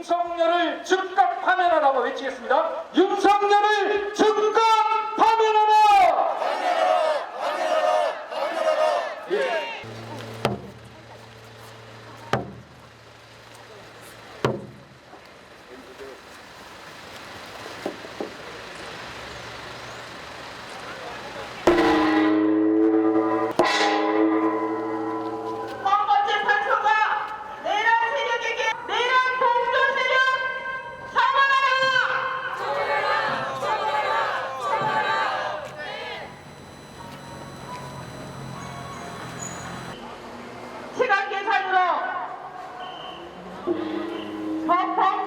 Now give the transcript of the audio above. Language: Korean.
윤석열을 즉각 파면하라고 외치겠습니다. 윤석 Quack, quack.